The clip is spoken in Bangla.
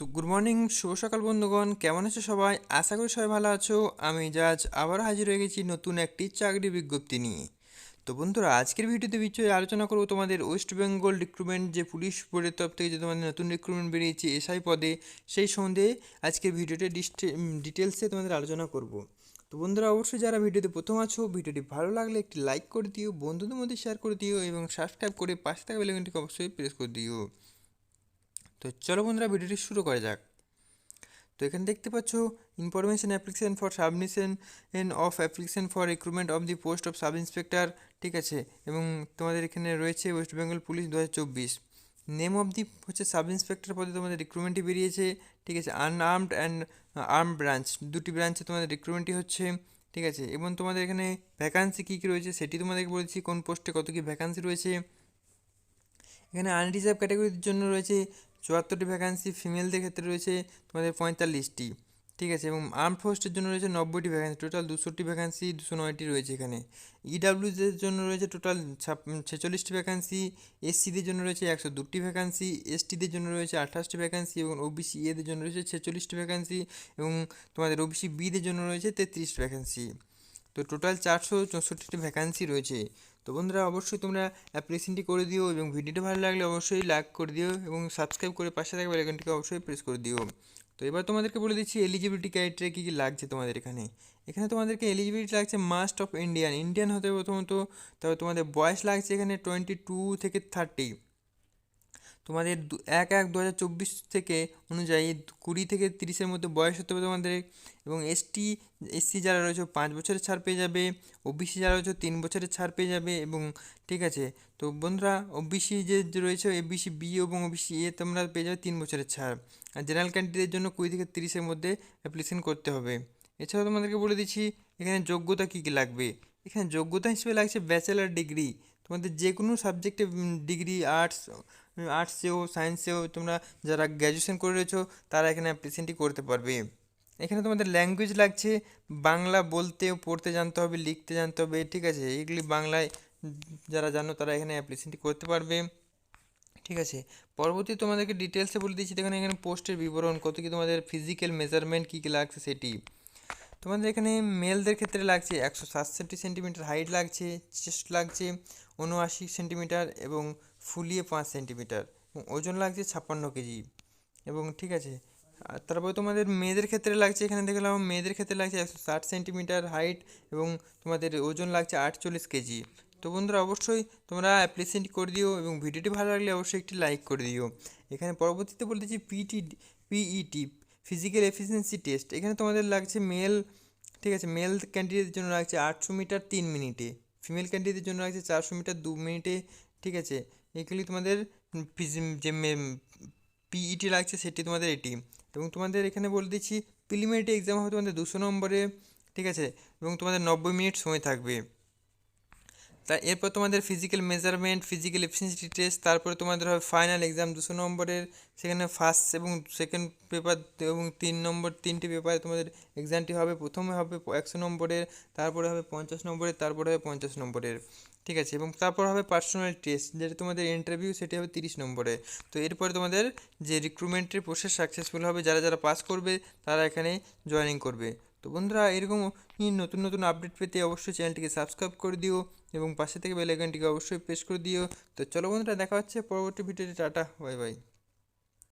সো গুড মর্নিং শুভ সকাল বন্ধুগণ। কেমন আছো সবাই? আশা করি সবাই ভালো আছো। আমি জাজ আবার হাজির হয়ে গেছি নতুন একটি চাকরি বিজ্ঞপ্তি নিয়ে। তো বন্ধুরা, আজকের ভিডিওতে বিষয়ে আলোচনা করব তোমাদের ওয়েস্ট বেঙ্গল রিক্রুটমেন্ট যে পুলিশ বোর্ডের তরফ থেকে যে তোমাদের নতুন রিক্রুটমেন্ট বেরিয়েছে এসআই পদে, সেই সম্বন্ধে আজকের ভিডিওতে ডিটেলসে তোমাদের আলোচনা করব। তো বন্ধুরা, অবশ্যই যারা ভিডিওতে প্রথম আছো, ভিডিওটি ভালো লাগলে একটি লাইক করে দিও, বন্ধুদের মধ্যে শেয়ার করে দিও এবং সাবস্ক্রাইব করে পাশে থাকা বেলাইকনটিকে অবশ্যই প্রেস করে দিও। তো চলো বন্ধুরা ভিডিওটি শুরু করা যাক। তো এখানে দেখতে পাচ্ছ information application for submission of application for recruitment of the post of sub inspector ঠিক আছে? এবং তোমাদের এখানে রয়েছে ওয়েস্ট বেঙ্গল পুলিশ দু হাজার চব্বিশ। নেম অফ দি হচ্ছে সাব ইন্সপেক্টর পদে তোমাদের রিক্রুটমেন্টটি বেরিয়েছে, ঠিক আছে? আনআর্মড অ্যান্ড আর্ম ব্রাঞ্চ দুটি ব্রাঞ্চে তোমাদের রিক্রুটমেন্টটি হচ্ছে, ঠিক আছে? এবং তোমাদের এখানে ভ্যাকান্সি কী কী রয়েছে সেটি তোমাদেরকে বলেছি, কোন পোস্টে কত কী ভ্যাকান্সি রয়েছে। এখানে আনরিজার্ভ ক্যাটাগরির জন্য রয়েছে চুয়াত্তরটি ভ্যাকান্সি ফিমেলদের ক্ষেত্রে রয়েছে তোমাদের পঁয়তাল্লিশটি, ঠিক আছে? এবং আর্ম ফোর্সের জন্য রয়েছে নব্বইটি ভ্যাকান্সি টোটাল দুশোটি ভ্যাকান্সি দুশো নয়টি রয়েছে এখানে। ইডাব্লিউদের জন্য রয়েছে টোটাল ছেচল্লিশটি ভ্যাকান্সি এসসিদের জন্য রয়েছে একশো দুটি ভ্যাকান্সি এসটিদের জন্য রয়েছে আঠাশটি ভ্যাকান্সি এবং ওবিসি এদের জন্য রয়েছে ছেচল্লিশটি ভ্যাকান্সি এবং তোমাদের ওবিসি বিদের জন্য রয়েছে তেত্রিশটি ভ্যাকান্সি তো টোটাল চারশো চৌষট্টিটি ভ্যাকান্সি রয়েছে। তো বন্ধুরা, অবশ্যই তোমরা অ্যাপ্লিকেশনটি করে দিও এবং ভিডিওটি ভালো লাগলে অবশ্যই লাইক করে দিও এবং সাবস্ক্রাইব করে পাশে থাকবে বেলাইকনটিকে অবশ্যই প্রেস করে দিও। তো এবার তোমাদেরকে বলে দিচ্ছি এলিজিবিলিটি ক্রাইটেরিয়া কী কী লাগছে তোমাদের এখানে। এখানে তোমাদেরকে এলিজিবিলিটি লাগছে মাস্ট অফ ইন্ডিয়ান ইন্ডিয়ান হতে প্রথমত তবে তোমাদের বয়স লাগছে এখানে টোয়েন্টি টু থেকে থার্টি তোমাদের এক এক দু হাজার চব্বিশ থেকে অনুযায়ী কুড়ি থেকে তিরিশের মধ্যে বয়স হতে হবে তোমাদের। এবং এসটি এসসি যারা রয়েছে, পাঁচ বছরের ছাড় পেয়ে যাবে। ওবিসি যারা রয়েছে, তিন বছরের ছাড় পেয়ে যাবে এবং ঠিক আছে। তো বন্ধুরা ওবিসি যে রয়েছে এবিসি বি এবং ওবিসি এ তোমরা পেয়ে যাবে তিন বছরের ছাড়। আর জেনারেল ক্যান্ডিডেটের জন্য কুড়ি থেকে তিরিশের মধ্যে অ্যাপ্লিকেশন করতে হবে। এছাড়াও তোমাদেরকে বলে দিচ্ছি, এখানে যোগ্যতা কী কী লাগবে? এখানে যোগ্যতা হিসেবে লাগছে ব্যাচেলার ডিগ্রি তোমাদের যে কোনো সাবজেক্টে ডিগ্রি আর্টস আর্টসেও সায়েন্সেও তোমরা যারা গ্র্যাজুয়েশন করে রয়েছো, তারা এখানে অ্যাপ্লিকেশনটি করতে পারবে। এখানে তোমাদের ল্যাঙ্গুয়েজ লাগছে, বাংলা বলতে, পড়তে জানতে হবে, লিখতে জানতে হবে, ঠিক আছে? এগুলি বাংলায়, যারা জানো তারা এখানে অ্যাপ্লিকেশনটি করতে পারবে, ঠিক আছে? পরবর্তী তোমাদেরকে ডিটেলসে বলে দিচ্ছি, দেখেন এখানে পোস্টের বিবরণ, কত কি তোমাদের ফিজিক্যাল মেজারমেন্ট কী কী লাগছে সেটি। তোমাদের এখানে মেলদের ক্ষেত্রে লাগছে একশো সাতষট্টি সেন্টিমিটার হাইট লাগছে, চেস্ট লাগছে, উনআশি সেন্টিমিটার এবং ফুলিয়ে পাঁচ সেন্টিমিটার এবং ওজন লাগছে ছাপ্পান্ন কেজি। এবং ঠিক আছে তারপরে তোমাদের মেয়েদের ক্ষেত্রে লাগছে, এখানে দেখলাম মেয়েদের ক্ষেত্রে লাগছে একশো ষাট সেন্টিমিটার হাইট এবং তোমাদের ওজন লাগছে আটচল্লিশ কেজি। তো বন্ধুরা, অবশ্যই তোমরা অ্যাপ্লিসেন্ট করে দিও এবং ভিডিওটি ভালো লাগলে অবশ্যই একটি লাইক করে দিও। এখানে পরবর্তীতে বলতেছি PT, PET physical efficiency test এখানে তোমাদের লাগছে মেল ঠিক আছে মেল ক্যান্ডিডেটের জন্য লাগছে আটশো মিটার তিন মিনিটে ফিমেল ক্যান্ডিডেটের জন্য লাগছে চারশো মিটার দু মিনিটে, ঠিক আছে এগুলি তোমাদের যে পিইটি লাগছে সেটি তোমাদের এটি এবং তোমাদের এখানে বলে দিচ্ছি প্রিলিমিনারি এক্সাম হবে তোমাদের দুশো নম্বরে, ঠিক আছে, এবং তোমাদের নব্বই মিনিট সময় থাকবে। তা এরপর তোমাদের physical measurement physical efficiency test তারপরে তোমাদের হবে ফাইনাল এক্সাম দুশো নম্বরের, সেখানে ফার্স্ট এবং সেকেন্ড পেপার এবং তিন নম্বর, তিনটি পেপারে তোমাদের এক্সামটি হবে। প্রথমে হবে একশো নম্বরের, তারপরে হবে পঞ্চাশ নম্বরের, তারপরে হবে পঞ্চাশ নম্বরের। ঠিক আছে? এবং তারপর হবে পার্সোনাল টেস্ট যেটা তোমাদের ইন্টারভিউ সেটি হবে তিরিশ নম্বরে। তো এরপরে তোমাদের যে রিক্রুটমেন্টের প্রসেস সাকসেসফুল হবে, যারা যারা পাস করবে, তারা এখানে জয়েনিং করবে। তো বন্ধুরা, এরকম নতুন নতুন আপডেট পেতে অবশ্যই চ্যানেলটিকে সাবস্ক্রাইব করে দিও এবং পাশে থেকে বেলাইকনটিকে অবশ্যই প্রেস করে দিও। তো চলো বন্ধুরা, দেখা হচ্ছে পরবর্তী ভিডিওতে টাটা বাই বাই